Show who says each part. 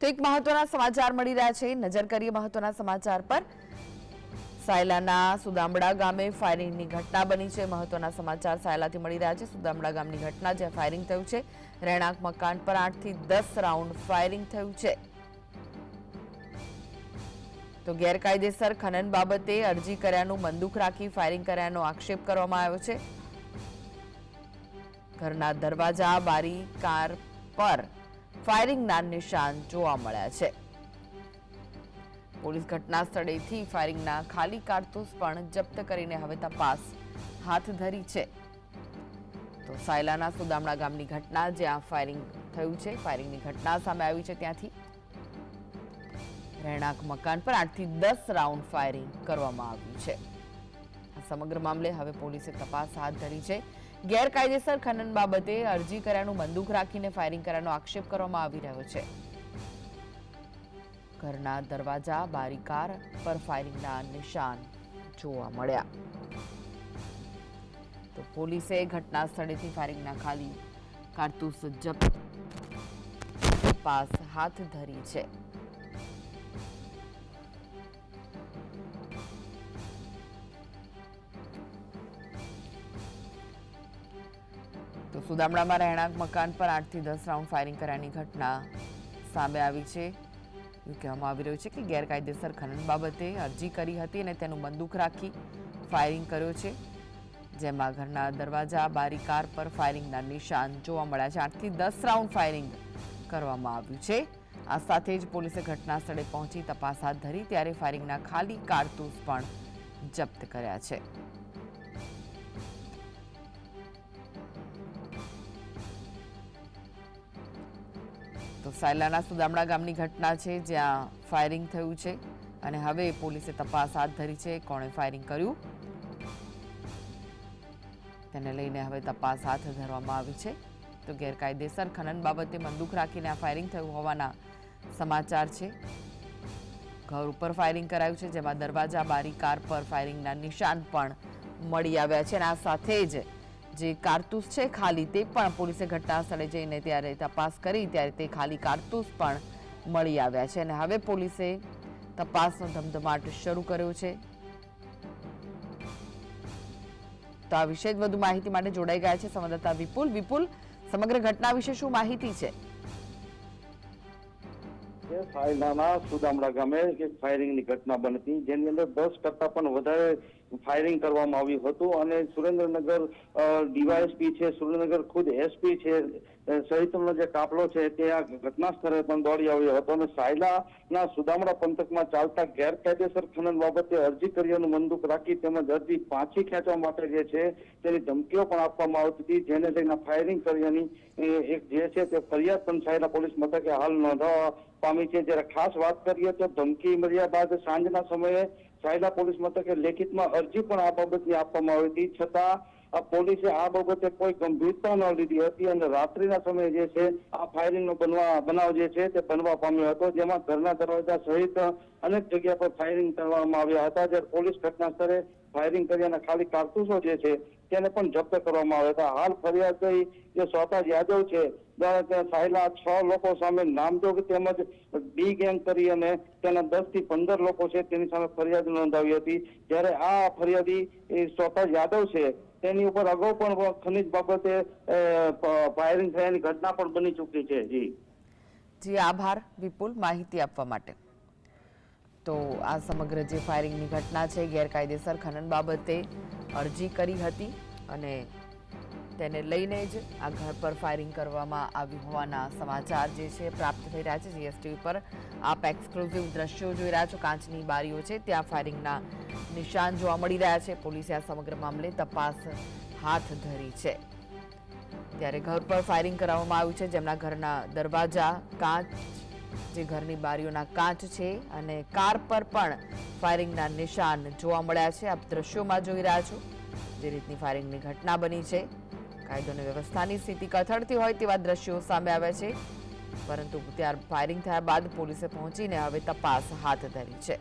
Speaker 1: તો એક મહત્વના સમાચાર મળી રહ્યા છે. નજર કરીએ મહત્વના સમાચાર પર. સાયલાના સુદામડા ગામે ફાયરિંગની ઘટના બની છે. મહત્વના સમાચાર સાયલાથી મળી રહ્યા છે. સુદામડા ગામની ઘટના જ્યાં ફાયરિંગ થયું છે. રહેણાંક મકાન પર આઠથી દસ રાઉન્ડ ફાયરિંગ થયું છે. તો ગેરકાયદેસર ખનન બાબતે અરજી કર્યાનું બંદૂક રાખી ફાયરિંગ કર્યાનો આક્ષેપ કરવામાં આવ્યો છે. ઘરના દરવાજા, બારી, કાર પર ફાયરિંગના નિશાન જોવા મળ્યા છે. પોલીસ ઘટના સ્થળેથી ફાયરિંગના ખાલી કારતૂસ પણ જપ્ત કરીને હવે તપાસ હાથ ધરી છે. તો સાયલાના સુદામડા ગામની ઘટના, જ્યાં ફાયરિંગ થયું છે, ફાયરિંગની ઘટના સામે આવી છે ત્યાંથી. રહેણાંક મકાન પર આઠથી દસ રાઉન્ડ ફાયરિંગ કરવામાં આવ્યું છે. આ સમગ્ર મામલે હવે પોલીસે તપાસ હાથ ધરી છે. ગેરકાયદેસર ખનન બાબતે અરજી કર્યાનું બંદૂક રાખીને ફાયરિંગ કરવાનો આક્ષેપ કરવામાં આવી રહ્યો છે. ઘરના દરવાજા, બારીકાર પર ફાયરિંગના નિશાન જોવા મળ્યા. તો પોલીસે ઘટના સ્થળેથી ફાયરિંગના ખાલી કારતૂસ જપ્ત તપાસ હાથ ધરી છે. તો સુદામડામાં રહેણાંક મકાન પર આઠથી દસ રાઉન્ડ ફાયરિંગ કર્યાની ઘટના સામે આવી છે. એવું કહેવામાં આવી રહ્યું છે કે ગેરકાયદેસર ખનન બાબતે અરજી કરી હતી અને તેનું બંદૂક રાખી ફાયરિંગ કર્યો છે. જેમાં ઘરના દરવાજા બારી કાર પર ફાયરિંગના નિશાન જોવા મળ્યા છે. આઠથી દસ રાઉન્ડ ફાયરિંગ કરવામાં આવ્યું છે. આ સાથે જ પોલીસે ઘટના સ્થળે પહોંચી તપાસ હાથ ધરી, ત્યારે ફાયરિંગના ખાલી કારતૂસ પણ જપ્ત કર્યા છે. તો સાયલાના સુદામડા ગામની ઘટના છે, જ્યાં ફાયરિંગ થયું છે અને હવે પોલીસે તપાસ હાથ ધરી છે, કોણે ફાયરિંગ કર્યું. તેને લઈને હવે તપાસ હાથ ધરવામાં આવી છે. તો ગેરકાયદેસર ખનન બાબતે બંદૂક રાખીને આ ફાયરિંગ થયું હોવાના સમાચાર છે. ઘર ઉપર ફાયરિંગ કરાયું છે, જેમાં દરવાજા, બારી, કાર પર ફાયરિંગના નિશાન પણ મળી આવ્યા છે અને આ સાથે જ જે કારતૂસ છે, ખાલી તે પણ પોલીસે ઘટના જઈને ત્યારે તપાસ કરી, ત્યારે તે ખાલી કારતૂસ પણ મળી આવ્યા છે. અને હવે પોલીસે તપાસનો ધમધમાટ શરૂ કર્યો છે. તો આ વિશે વધુ માહિતી માટે જોડાઈ ગયા છે સંવાદદાતા વિપુલ. વિપુલ, સમગ્ર ઘટના વિશે શું માહિતી છે?
Speaker 2: ફાયરિંગ ફાયરિંગની ઘટના બની જેની અંદર દસ કરતા પણ વધારે ફાયરિંગ કરવામાં આવ્યું હતું અને સુરેન્દ્રનગર ડીવાયએસપી છે, સુરેન્દ્રનગર ખુદ એસપી છે સહિતનો જે કાફલો છે તે આ ઘટના સ્થળે પણ દોડી આવ્યો હતો અને સાયલાના સુદામડા પંથકમાં ચાલતા ગેરકાયદેસર ખનન બાબતે અરજી કર્યાનું મંદુક રાખી તેમજ અરજી પાછી ખેંચવા માટે જે છે તેની ધમકીઓ પણ આપવામાં આવતી હતી, જેને લઈને ફાયરિંગ કર્યાની એક જે છે તે ફરિયાદ પણ સાયલા પોલીસ મથકે હાલ નોંધાવા પામી છે. જ્યારે ખાસ વાત કરીએ તો ધમકી મળ્યા બાદ સાંજના સમયે સાયલા પોલીસ મથકે લેખિતમાં અરજી પણ આ બાબતની આપવામાં આવી હતી. છતાં પોલીસે આ બાબતે કોઈ ગંભીરતા ન લીધી હતી અને રાત્રિના સમયે જે છે આ ફાયરિંગનો બનવા બનાવ જે છે તે બનવા પામ્યો હતો, જેમાં ઘરના દરવાજા સહિત અનેક જગ્યા પર ફાયરિંગ કરવામાં આવ્યા હતા. જ્યારે પોલીસ ઘટના સ્થળે ફાયરિંગ કર્યાના ખાલી કારતૂસો જે છે તેને પણ જપ્ત કરવામાં આવ્યા હતા હાલ ફરિયાદ જે સોતાજ યાદવ છે, દ્વારા ત્યાં થયેલા છ લોકો સામે નામજોગ તેમજ ડી ગેંગ કરી અને તેના દસથી પંદર લોકો છે તેની સામે ફરિયાદ નોંધાવી હતી. જ્યારે આ ફરિયાદી સોતાજ યાદવ છે, તેની ઉપર અગાઉ પણ ખનીજ બાબતે ફાયરિંગ થયાની ઘટના પણ બની ચૂકી છે. જી.
Speaker 1: જી, આભાર વિપુલ માહિતી આપવા માટે. તો આ સમગ્ર જે ફાયરિંગની ઘટના છે, ગેરકાયદેસર ખનન બાબતે અરજી કરી હતી અને તેને લઈને જ આ ઘર પર ફાયરિંગ કરવામાં આવ્યું હોવાના સમાચાર જે છે, પ્રાપ્ત થઈ રહ્યા છે. જીએસટીવી પર આપ એક્સક્લુઝિવ દ્રશ્યો જોઈ રહ્યા છો. કાચની બારીઓ છે, ત્યાં ફાયરિંગના નિશાન જોવા મળી રહ્યા છે. પોલીસે આ સમગ્ર મામલે તપાસ હાથ ધરી છે. ત્યારે ઘર પર ફાયરિંગ કરવામાં આવ્યું છે, જેમના ઘરના દરવાજા, કાચ જે ઘરની બારીઓના કાચ છે અને કાર પર પણ ફાયરિંગના નિશાન જોવા મળ્યા છે. આપ દ્રશ્યોમાં જોઈ રહ્યા છો જે રીતની ફાયરિંગની ઘટના બની છે. કાયદો અને વ્યવસ્થાની સ્થિતિ કથળતી હોય તેવા દ્રશ્યો સામે આવ્યા છે. પરંતુ ત્યાર ફાયરિંગ થયા બાદ પોલીસે પહોંચીને હવે તપાસ હાથ ધરી છે.